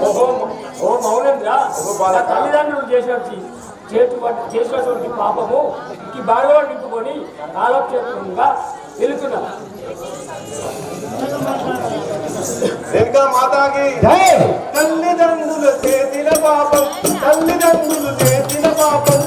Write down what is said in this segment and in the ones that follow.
ఓహో ఓ మౌనేంద్ర తల్లిదండ్రులు చేసినట్టు చేతు చేసినటువంటి పాపము ఈ బాడలో నింపుకొని కాలక్షేపంగా వెళుతున్నా వెనుక మాతాకి జై! తల్లిదండ్రులు చేసిన పాపం తల్లిదండ్రులు చేసిన పాపం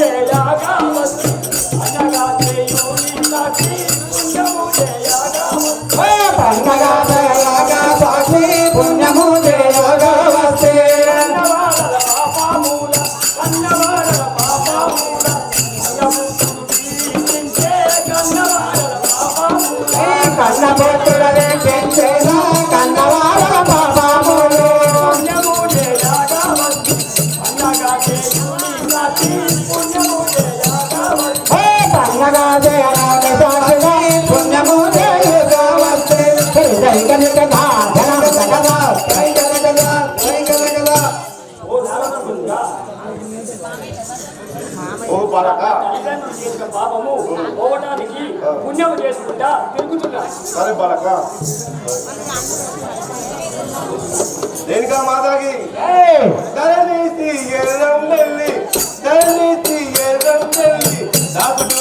పుణ్యము చేయగా సరే బాలక. దేనికా మాతాకి? ధరణిసి ఎర్రం వెళ్ళి ధరణిసి ఎర్రం వెళ్ళి దాపుడు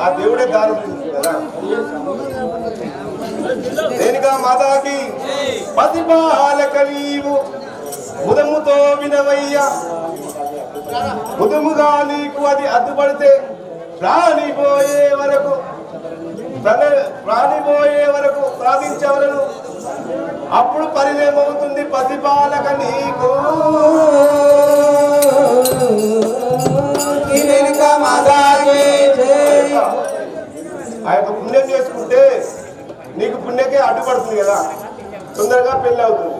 ఆ- దేవుడే దారి కదా దేనికా మాతాకి? పతిపాలక నీవు. ఉదముతో వినవయ్యా. ఉదముగా నీకు అది అడ్డుపడితే ప్రాణిపోయే వరకు ప్రాణిపోయే వరకు సాధించవలను అప్పుడు పరిణయమవుతుంది పతిపాలక నీకు. అడ్డుపడుతుంది కదా. తొందరగా పెళ్ళి అవుతుంది.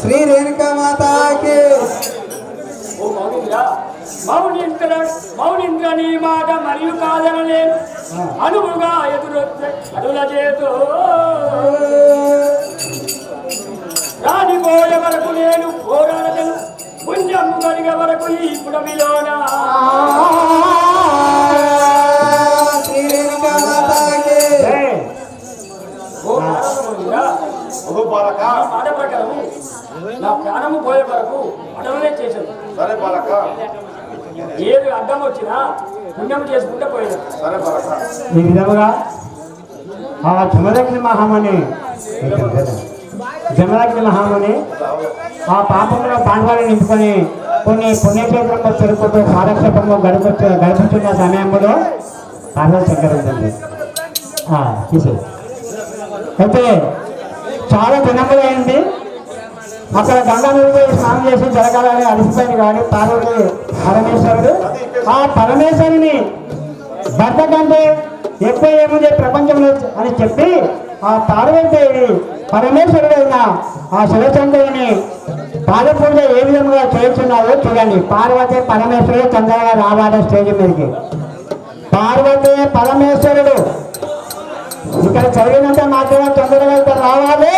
శ్రీ రేణుకా మాతాకి ఓ మౌనింద్ర. మౌనింద్ర మౌనింద్ర నీ మాట మరియు కాదనలేను అనువుగా ఎదురొచ్చే అడుల చేతో. రానిపోయే వరకు నేను పోరాడను పుణ్యం కలిగే వరకు ఈ పుడమిలోనా మాట ప్రకారం నా ప్రాణము పోయే వరకు అడవులే చేశాను. సరే బాలక ఏది అడ్డం వచ్చినా పుణ్యం చేసుకుంటే పోయినా సరే బాలక ఈ విధముగా ఆ జమరాజ్ఞ మహాముని ఆ పాపంలో పాండవాన్ని నింపుకొని కొన్ని పుణ్యక్షేత్రంలో తిరుగుతూ కాలక్షేపంలో గడుపు గడుపుతున్న సమయంలో పాండవ చక్కెర ఉంటుంది. అయితే చాలా దినములైంది అక్కడ గంగా నీళ్ళు స్నానం చేసి జరగాలని అలసిపోయింది కానీ పార్వతి పరమేశ్వరుడు. ఆ పరమేశ్వరుని భర్త కంటే ఎక్కువ ఏముంది ప్రపంచంలో అని చెప్పి ఆ తారవంతేయుడు అయిన ఆ శివచంద్రుని పాదపూజ ఏ విధంగా చేస్తున్నారో చూడండి. పార్వతి పరమేశ్వరుడు చంద్రగా రావాలి స్టేజ్ మీదకి. పార్వతి పరమేశ్వరుడు. ఇక్కడ చదివినంత మాత్రమే తొందరగా రావాలి.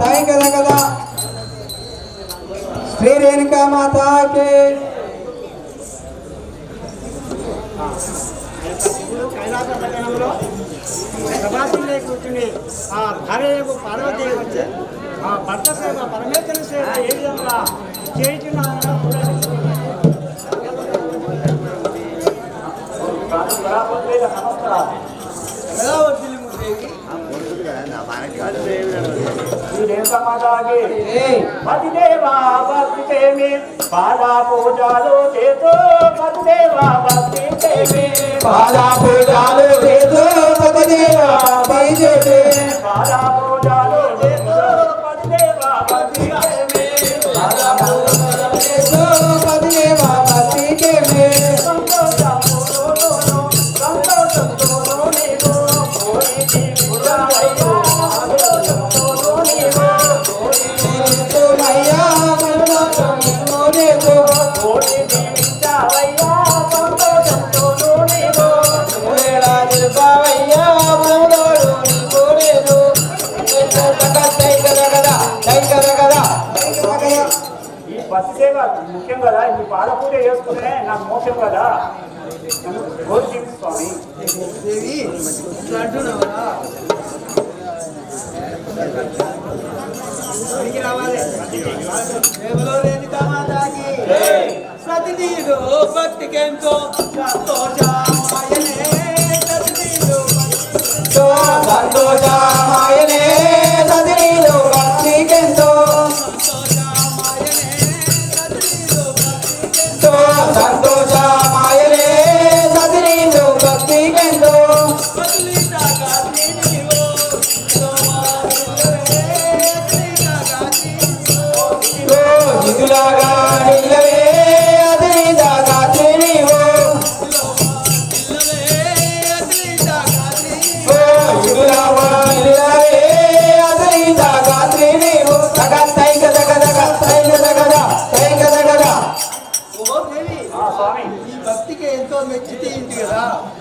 తాయి కదా కదా. శ్రీ రేణుకా మాతాకి కైలాస కూర్చుని ఆ భార్యకు పార్వదేవి వచ్చే ఆ భర్త సేవ పరమేశ్వర సేవ ఏ విధంగా చేయించున్నారో ఎలా వచ్చింది పతిదేవా భక్తి చేమి పూజాలు చేతో పతిదేవా పూజాలు బస్సు సేవ ముఖ్యం కదా ఇది పాదపూజ చేసుకునే నాకు మోక్షం కదా. నన్ను స్వామి. సంతోషమాయనే సంతోషమాయనే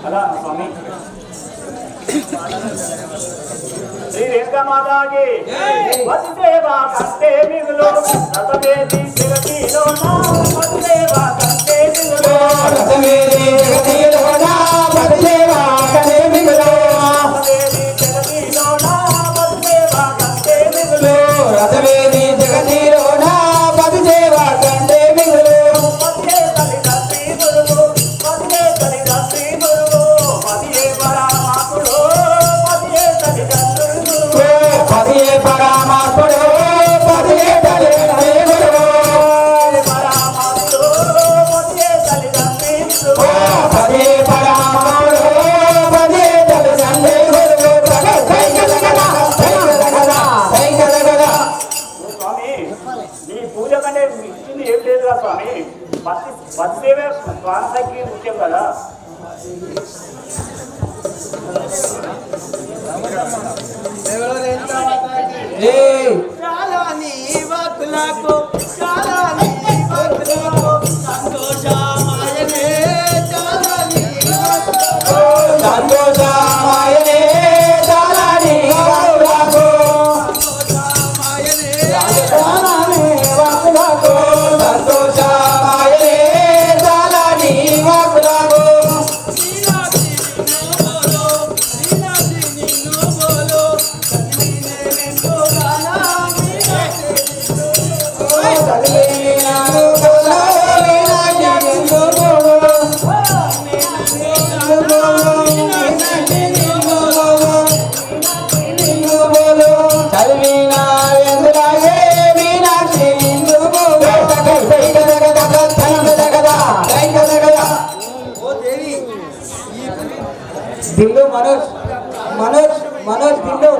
అలా స్వామి. శ్రీ రేణుకమాతాకి వసుదేవా కంటే మిగులు రసవేది శిరసిలో నా వసుదేవా కంటే మిగులు. రసవేది దిండు మనోజ్. మనోజ్ మనోజ్ దిండు.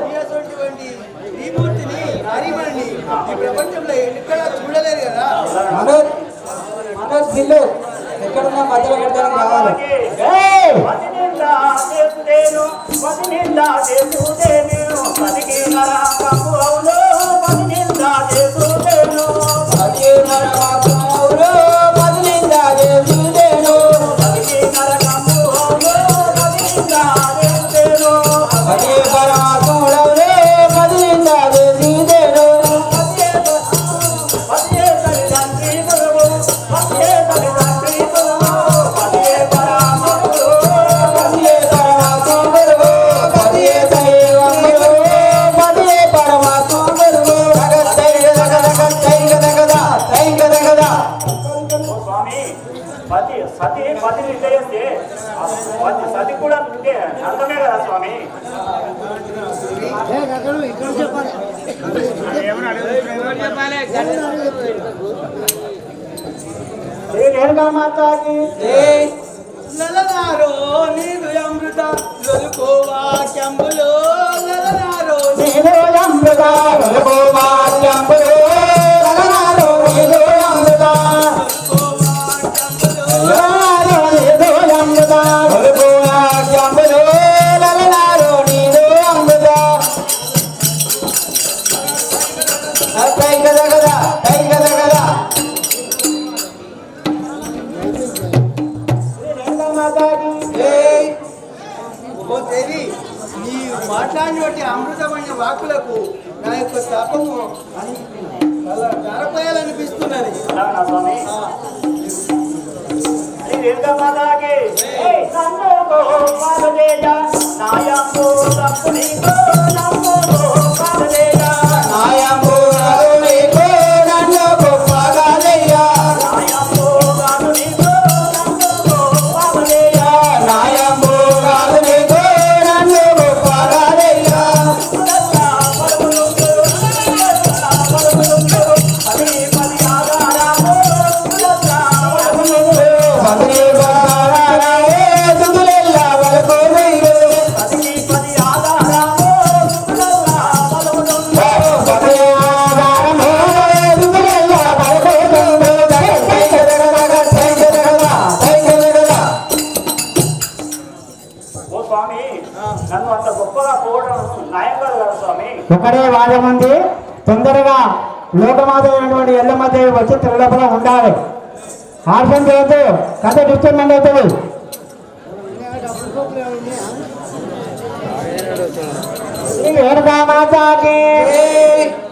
మనోజ్ మనోజ్ దిండు. ఎక్కడున్నా మధ్యలో పెట్టడానికి కావాలి. చేసుదే నేను పదికి అవును. పది నిందా చేసు సతి సతి పతి నిద్ర పతి సతి కూడా ఉంటే అర్థమే కదా స్వామి? శ్రీ దేవి నీ మాట్లాడినటువంటి అమృతమైన వాకులకు నా యొక్క శాపము అనిపిస్తున్నది ధరపోయాలనిపిస్తున్నది నాయో ఒకటే వాదం ఉంది. తొందరగా లోకమాతమైనటువంటి ఎల్లమ్మ దేవి వచ్చి తిరులోపల ఉండాలి. ఆర్షన్ చేయొద్దు కథ డిస్టర్మెంట్ అవుతుంది ఏడు మాతాకి